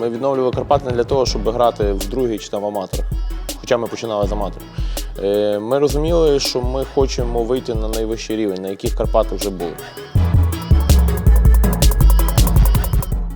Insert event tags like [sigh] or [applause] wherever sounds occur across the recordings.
Ми відновлювали Карпати не для того, щоб грати в другій чи там аматорах. Хоча ми починали з аматорів. Е, Ми розуміли, що ми хочемо вийти на найвищий рівень, на яких Карпати вже були.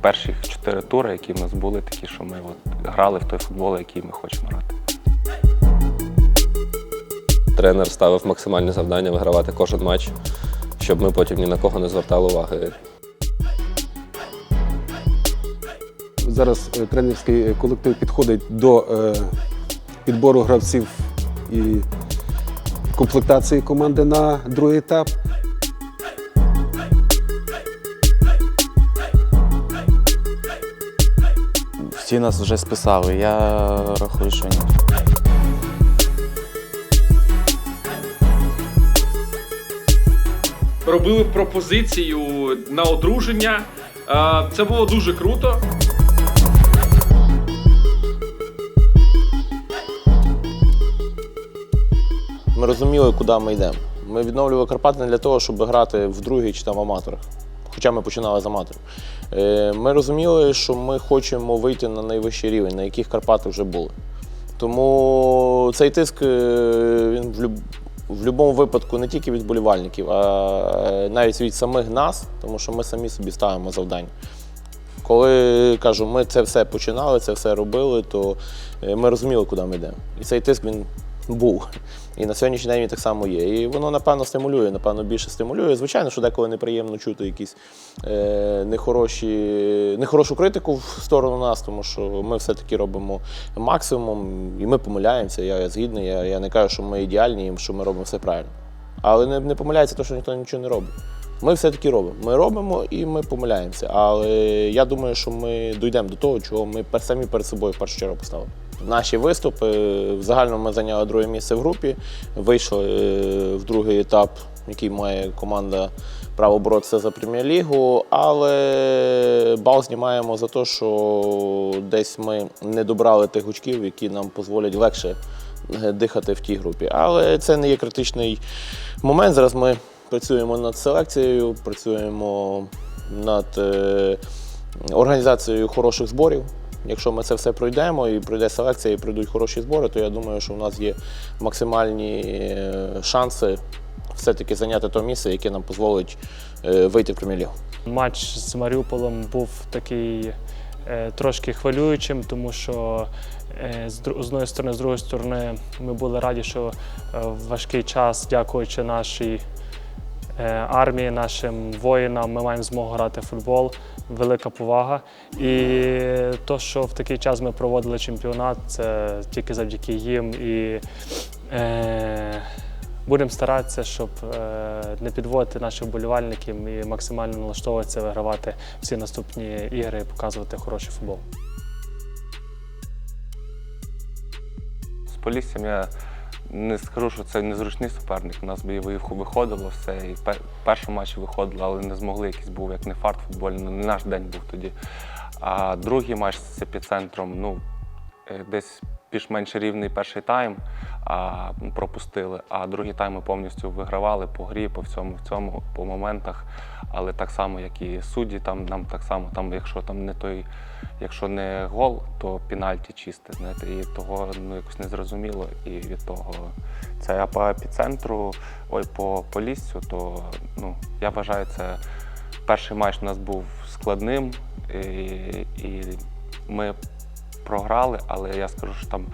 Перші чотири тури, які в нас були, такі, що ми от грали в той футбол, який ми хочемо грати. Тренер ставив максимальне завдання вигравати кожен матч, щоб ми потім ні на кого не звертали уваги. Зараз е, тренерський колектив підходить до е, підбору гравців і комплектації команди на другий етап. Всі нас вже списали. Я рахую, що ні. робили пропозицію на одруження. Е, Це було дуже круто. Ми розуміли, куди ми йдемо. Ми відновлювали Карпати не для того, щоб грати в другій чи там аматорах. Хоча ми починали з аматорів. Е, Ми розуміли, що ми хочемо вийти на найвищий рівень, на яких Карпати вже були. Тому цей тиск е, він в, в будь-якому випадку не тільки від болівальників, а навіть від самих нас, тому що ми самі собі ставимо завдання. Коли кажу, ми це все починали, це все робили, то е, ми розуміли, куди ми йдемо. І цей тиск він був. І на сьогоднішній день він так само є. І воно, напевно, стимулює, напевно, більше стимулює. Звичайно, що деколи неприємно чути якісь е, нехороші, нехорошу критику в сторону нас, тому що ми все-таки робимо максимум, і ми помиляємося. Я, я згідний, я, я не кажу, що ми ідеальні, що ми робимо все правильно. Але не, не помиляється те, що ніхто нічого не робить. Ми все-таки робимо. Ми робимо і ми помиляємося. Але я думаю, що ми дійдемо до того, чого ми самі перед собою в першу чергу поставили. Наші виступи в загальному ми зайняли друге місце в групі, вийшли е, в другий етап, який має команда право боротися за прем'єр-лігу, але бал знімаємо за те, що десь ми не добрали тих очків, які нам дозволять легше е, дихати в тій групі. Але це не є критичний момент. Зараз ми працюємо над селекцією, працюємо над е, організацією хороших зборів. Якщо ми це все пройдемо і пройде селекція, і пройдуть хороші збори, то я думаю, що у нас є максимальні е, шанси все-таки зайняти те місце, яке нам дозволить е, вийти в прем'єр-лігу. Матч з Маріуполем був такий е, трошки хвилюючим, тому що з, одної сторони, з другої сторони, ми були раді, що в важкий час, дякуючи нашій армії, нашим воїнам, ми маємо змогу грати в футбол. Велика повага. І то, що в такий час ми проводили чемпіонат, це тільки завдяки їм. І е, будемо старатися, щоб е, не підводити наших болівальників і максимально налаштовуватися, вигравати всі наступні ігри і показувати хороший футбол. З Поліссям я не скажу, що це незручний суперник. У нас бойовий виходило все. І пер- перший матч виходило, але не змогли. Якийсь був як не фарт футбольний, ну, не наш день був тоді. А другий матч з епіцентром, ну, е, десь більш-менш рівний перший тайм а, пропустили, а другий тайм ми повністю вигравали по грі, по всьому, в цьому, по моментах. Але так само, як і судді, там нам так само, там, якщо там не той, якщо не гол, то пенальті чисте. Знаєте, і того ну, якось не зрозуміло. І від того це а по епіцентру, ой, по Поліссю, то ну, я вважаю, це перший матч у нас був складним, і, і ми програли, але я скажу, що там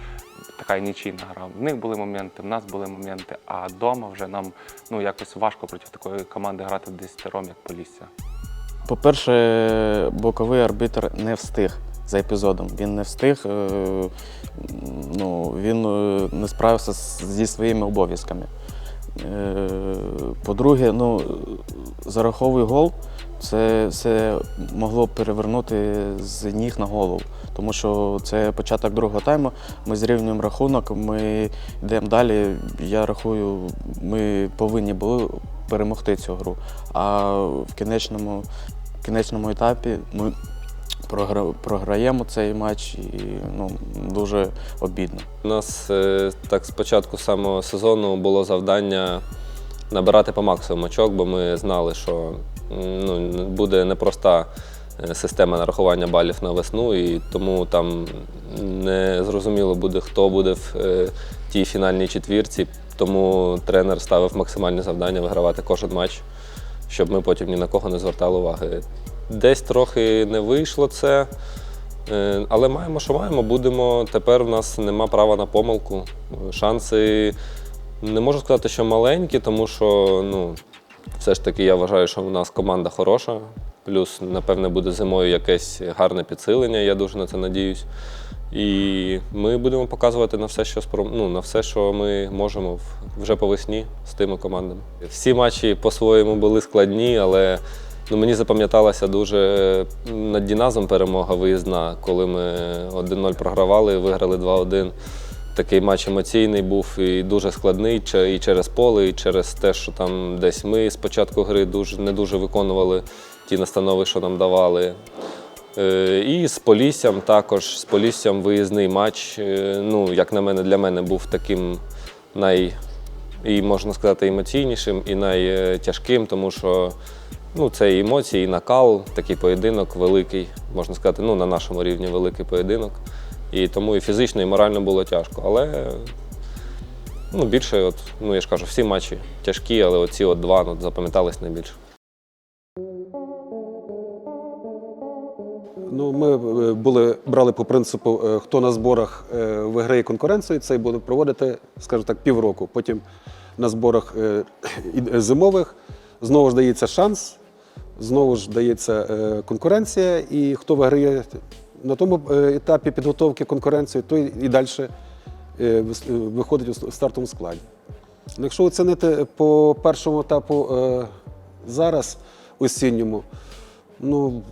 така нічийна гра. В них були моменти, в нас були моменти, а вдома вже нам ну, якось важко проти такої команди грати 10 як Полісся. По-перше, боковий арбітр не встиг за епізодом. Він не встиг, е, ну, він е, не справився зі своїми обов'язками. Е, По-друге, ну, зараховий гол це все могло перевернути з ніг на голову. Тому що це початок другого тайму. Ми зрівнюємо рахунок, ми йдемо далі. Я рахую, ми повинні були перемогти цю гру. А в кінечному, в кінечному етапі ми програємо цей матч і ну, дуже обідно. У нас е, так з самого сезону було завдання набирати по максимуму очок, бо ми знали, що ну, буде непроста е, система нарахування балів на весну, і тому там не зрозуміло буде, хто буде в е, тій фінальній четвірці. Тому тренер ставив максимальне завдання вигравати кожен матч, щоб ми потім ні на кого не звертали уваги. Десь трохи не вийшло це. Е, Але маємо, що маємо. Будемо. Тепер в нас нема права на помилку. Шанси не можу сказати, що маленькі, тому що ну, все ж таки я вважаю, що в нас команда хороша. Плюс, напевне, буде зимою якесь гарне підсилення, я дуже на це надіюсь. І ми будемо показувати на все, що спро- ну, на все, що ми можемо вже по весні з тими командами. Всі матчі по-своєму були складні, але ну, мені запам'яталася дуже над Діназом перемога виїзна, коли ми 1-0 програвали, виграли 2-1. Такий матч емоційний був і дуже складний і через поле, і через те, що там десь ми з початку гри дуже, не дуже виконували ті настанови, що нам давали. Е, І з Поліссям також. З Поліссям виїзний матч. е, Ну, як на мене, для мене був таким най, і можна сказати, емоційнішим і найтяжким, тому що ну, це і емоції, і накал, такий поєдинок великий, можна сказати, ну, на нашому рівні великий поєдинок. І тому і фізично, і морально було тяжко. Але ну, більше, от, ну я ж кажу, всі матчі тяжкі, але оці от два ну, запам'ятались найбільше. Ну, ми е, були, брали по принципу, е, хто на зборах е, виграє конкуренцію, цей буде проводити, скажімо так, півроку. Потім на зборах зимових знову ж дається шанс, знову ж дається конкуренція, і хто виграє на тому е, етапі підготовки конкуренції, той і далі виходить у стартовому складі. Ну, Якщо оцінити по першому етапу е, зараз, осінньому, ну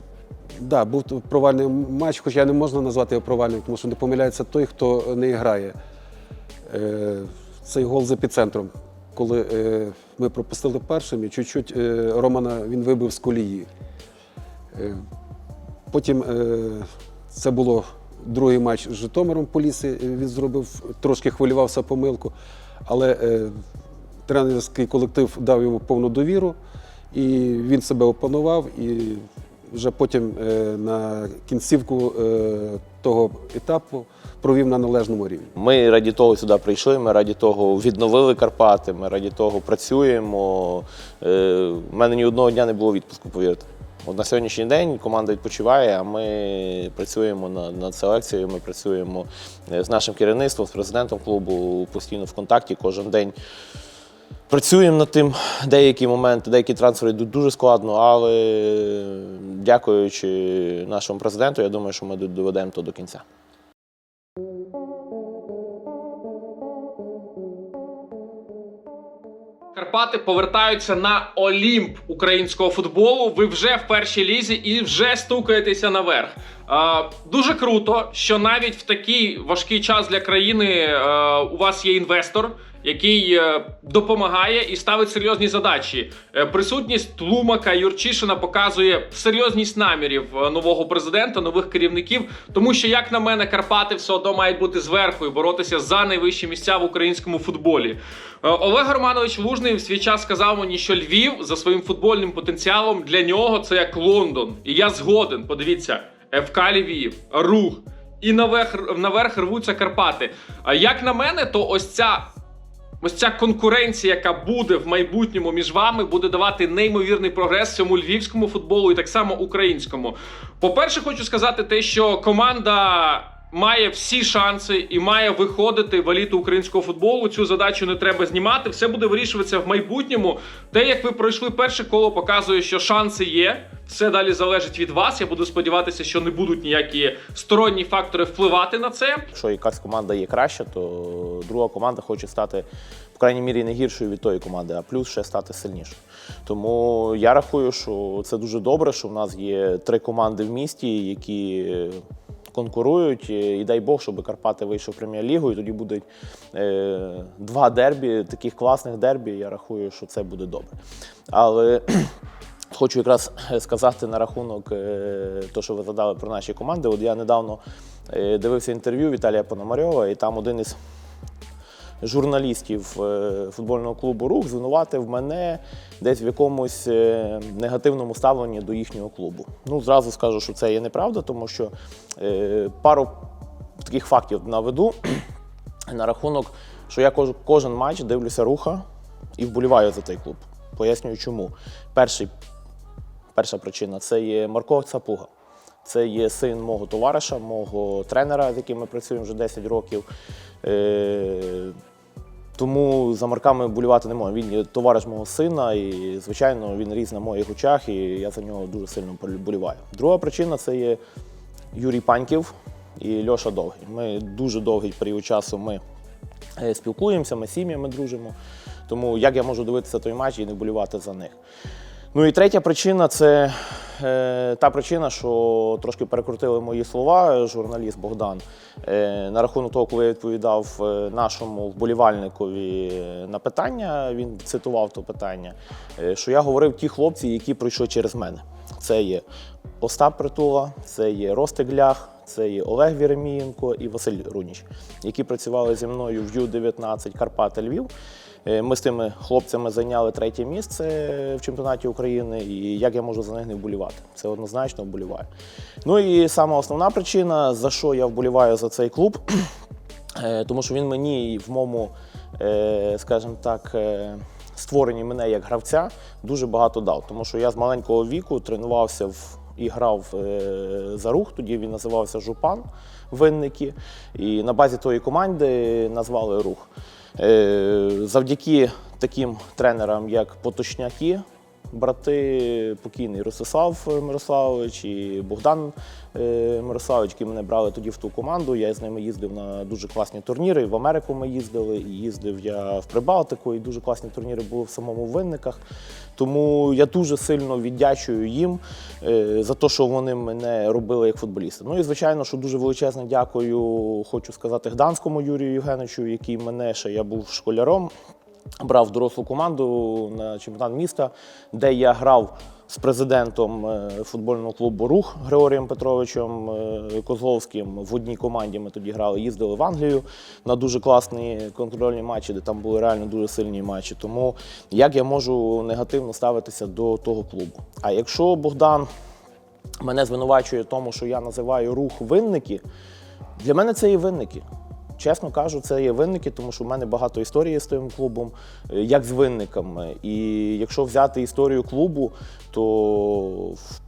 да, був провальний матч, хоча не можна назвати його провальним, тому що не помиляється той, хто не грає. Е, цей гол з епіцентром. Коли е, ми пропустили першим, і чуть-чуть е, Романа він вибив з колії. Е, потім е, це було другий матч з Житомиром Поліси. е, Він зробив, трошки хвилювався помилку, але е, тренерський колектив дав йому повну довіру, і він себе опанував. І вже потім е, на кінцівку е, того етапу провів на належному рівні. Ми раді того сюди прийшли, ми раді того відновили Карпати, ми раді того працюємо. Е, У мене ні одного дня не було відпуску, повірте. От на сьогоднішній день команда відпочиває, а ми працюємо над, над селекцією, ми працюємо е, з нашим керівництвом, з президентом клубу постійно в контакті кожен день. Працюємо над тим, деякі моменти, деякі трансфери йдуть дуже складно, але дякуючи нашому президенту, я думаю, що ми доведемо то до кінця. Карпати повертаються на Олімп українського футболу. Ви вже в першій лізі і вже стукаєтеся наверх. Дуже круто, що навіть в такий важкий час для країни е, у вас є інвестор, який е, допомагає і ставить серйозні задачі. Е, присутність Тлумака Юрчишина показує серйозність намірів нового президента, нових керівників. Тому що, як на мене, Карпати все одно мають бути зверху і боротися за найвищі місця в українському футболі. Олег Романович Лужний в свій час сказав мені, що Львів за своїм футбольним потенціалом для нього це як Лондон. І я згоден. Подивіться, ФК Львів, рух. І наверх, наверх рвуться Карпати. Як на мене, то ось ця Ось ця конкуренція, яка буде в майбутньому між вами, буде давати неймовірний прогрес цьому львівському футболу і так само українському. По-перше, хочу сказати те, що команда має всі шанси і має виходити в еліту українського футболу. Цю задачу не треба знімати. Все буде вирішуватися в майбутньому. Те, як ви пройшли перше коло, показує, що шанси є. Все далі залежить від вас. Я буду сподіватися, що не будуть ніякі сторонні фактори впливати на це. Якщо якась команда є краща, то друга команда хоче стати, по крайній мірі, не гіршою від тої команди, а плюс ще стати сильнішою. Тому я рахую, що це дуже добре, що в нас є три команди в місті, які конкурують. І дай Бог, щоб Карпати вийшов прем'єр-лігу, і тоді будуть е, два дербі, таких класних дербі. Я рахую, що це буде добре. Але [clears throat] Хочу якраз сказати на рахунок е, того, що ви задали про наші команди. От я недавно е, дивився інтерв'ю Віталія Пономарьова, і там один із журналістів е, футбольного клубу Рух звинуватив мене десь в якомусь е, негативному ставленні до їхнього клубу. Ну, зразу скажу, що це є неправда, тому що е, пару таких фактів наведу [clears throat] на рахунок, що я кожен матч дивлюся руха і вболіваю за цей клуб. Пояснюю чому. Перший, перша причина це є Марко Цапуга. Це є син мого товариша, мого тренера, з яким ми працюємо вже 10 років. Тому за Марками болювати не можу. Він є товариш мого сина, і, звичайно, він ріс на моїх очах, і я за нього дуже сильно боліваю. Друга причина це є Юрій Паньків і Льоша Довгий. Ми дуже довгий період часу ми е, спілкуємося, ми сім'ями дружимо. Тому як я можу дивитися той матч і не болювати за них? Ну і третя причина це е, та причина, що трошки перекрутили мої слова, журналіст Богдан, е, на рахунок того, коли я відповідав е, нашому вболівальникові на питання, він цитував то питання, е, що я говорив ті хлопці, які пройшли через мене. Це є Остап Притула, це є Ростик Лях, це є Олег Вєремієнко і Василь Руніч, які працювали зі мною в Ю-19 Карпати Львів. Е, Ми з тими хлопцями зайняли третє місце в чемпіонаті України, і як я можу за них не вболівати? Це однозначно вболіваю. Ну і сама основна причина, за що я вболіваю за цей клуб, [clears throat] е, тому що він мені в моєму, е, скажімо так, створенні мене як гравця дуже багато дав. Тому що я з маленького віку тренувався в. І грав е, за рух, тоді він називався Жупан Винники. І на базі тої команди назвали рух. Е, завдяки таким тренерам, як Поточняки, брати покійний Ростислав Мирославович і Богдан е, Мирославович, які мене брали тоді в ту команду. Я з ними їздив на дуже класні турніри. В Америку ми їздили, і їздив я в Прибалтику, і дуже класні турніри були в самому Винниках. Тому я дуже сильно віддячую їм е, за те, що вони мене робили як футболіста. Ну і звичайно, що дуже величезне дякую, хочу сказати, Гданському Юрію Євгеновичу, який мене ще я був школяром брав дорослу команду на чемпіонат міста, де я грав з президентом е, футбольного клубу Рух Григорієм Петровичем е, Козловським. В одній команді ми тоді грали, їздили в Англію на дуже класні контрольні матчі, де там були реально дуже сильні матчі. Тому як я можу негативно ставитися до того клубу? А якщо Богдан мене звинувачує тому, що я називаю рух винники, для мене це є винники. Чесно кажу, це є винники, тому що в мене багато історії з тим клубом, е, як з винниками. І якщо взяти історію клубу, то в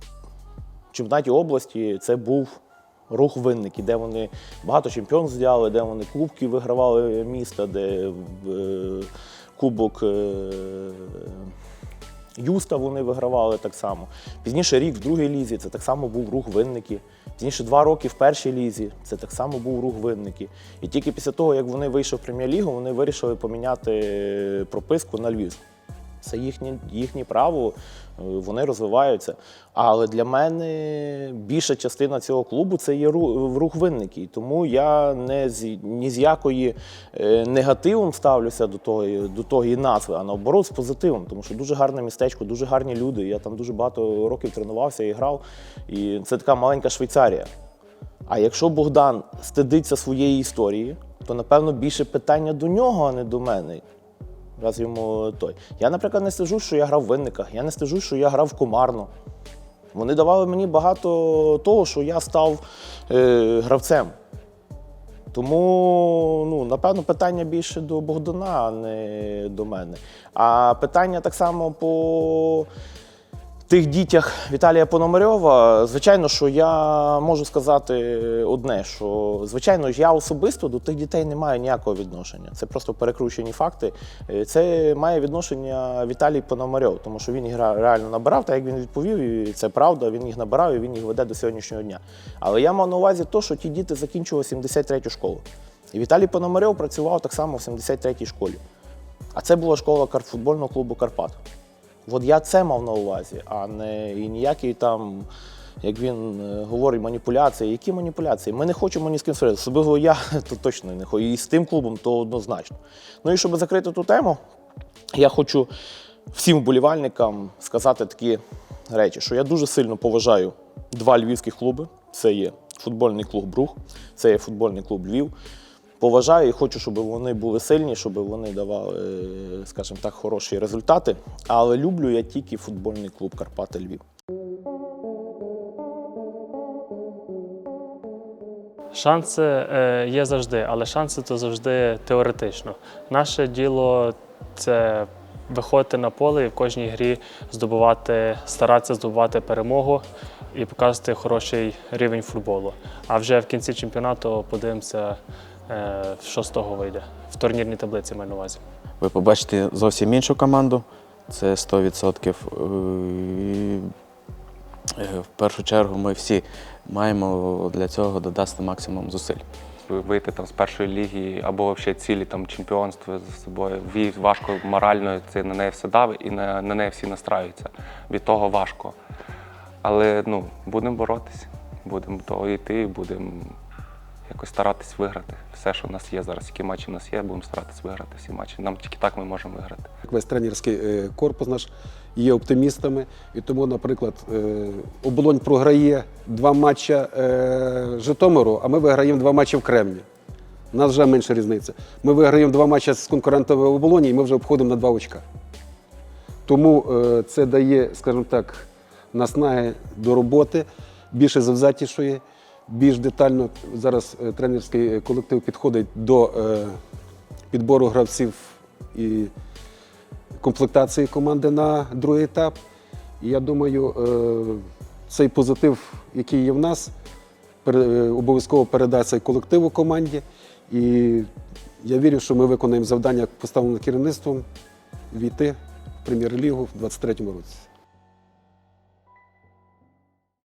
чемпіонаті області це був рух винники, де вони багато чемпіонств взяли, де вони кубки вигравали міста, де е, кубок. Е, Юста вони вигравали так само. Пізніше рік в другій лізі це так само був рух винники. Пізніше два роки в першій лізі це так само був рух винники. І тільки після того, як вони вийшли в прем'єр-лігу, вони вирішили поміняти прописку на Львів. Це їхнє, їхнє право, е, вони розвиваються. Але для мене більша частина цього клубу це є рух винники. Тому я не з, ні з якої е, негативом ставлюся до того, до тої назви, а наоборот з позитивом. Тому що дуже гарне містечко, дуже гарні люди. Я там дуже багато років тренувався і грав. І це така маленька Швейцарія. А якщо Богдан стидиться своєї історії, то напевно більше питання до нього, а не до мене. Раз йому той. Я, наприклад, не стежу, що я грав в винниках, я не стежу, що я грав комарно. Вони давали мені багато того, що я став е, гравцем. Тому, ну, напевно, питання більше до Богдана, а не до мене. А питання так само по тих дітях Віталія Пономарьова, звичайно, що я можу сказати одне: що звичайно ж я особисто до тих дітей не маю ніякого відношення. Це просто перекручені факти. Е, Це має відношення Віталій Пономарьов, тому що він їх реально набирав, так як він відповів, і це правда, він їх набирав і він їх веде до сьогоднішнього дня. Але я мав на увазі те, що ті діти закінчували 73-ю школу. І Віталій Пономарьов працював так само в 73-й школі. А це була школа футбольного клубу Карпат. От я це мав на увазі, а не і ніякі там, як він е, говорить, маніпуляції. Які маніпуляції? Ми не хочемо ні з ким сваритися. Особливо я [laughs] то точно не хочу. І з тим клубом то однозначно. Ну і щоб закрити ту тему, я хочу всім вболівальникам сказати такі речі, що я дуже сильно поважаю два львівських клуби. Це є футбольний клуб Брух, це є футбольний клуб Львів. Поважаю і хочу, щоб вони були сильні, щоб вони давали, скажімо так, хороші результати. Але люблю я тільки футбольний клуб Карпати Львів. Шанси е, є завжди, але шанси то завжди теоретично. Наше діло це виходити на поле і в кожній грі здобувати, старатися здобувати перемогу і показувати хороший рівень футболу. А вже в кінці чемпіонату подивимося, е, що з того вийде. В турнірній таблиці маю на увазі. Ви побачите зовсім іншу команду. Це 100%. Е, е, В першу чергу ми всі маємо для цього додати максимум зусиль. Вийти там з першої ліги або взагалі цілі там чемпіонства за собою. Вій важко морально, це на неї все давить і на, на неї всі настраюються. Від того важко. Але ну, будемо боротися, будемо до того йти, будемо якось старатись виграти. Все, що в нас є зараз, які матчі в нас є, будемо старатись виграти всі матчі. Нам тільки так ми можемо виграти. Весь тренерський е, корпус наш є оптимістами. І тому, наприклад, е, оболонь програє два матчі е, Житомиру, а ми виграємо два матчі в Кремні. У нас вже менша різниця. Ми виграємо два матчі з конкурентами в оболоні, і ми вже обходимо на два очка. Тому це дає, скажімо так, наснаги до роботи, більше завзятішої, більш детально зараз е, тренерський колектив підходить до е, підбору гравців і комплектації команди на другий етап. І я думаю, е, цей позитив, який є в нас, обов'язково передасться колективу команді. І я вірю, що ми виконаємо завдання, поставлене керівництвом, війти в прем'єр-лігу в 2023 році.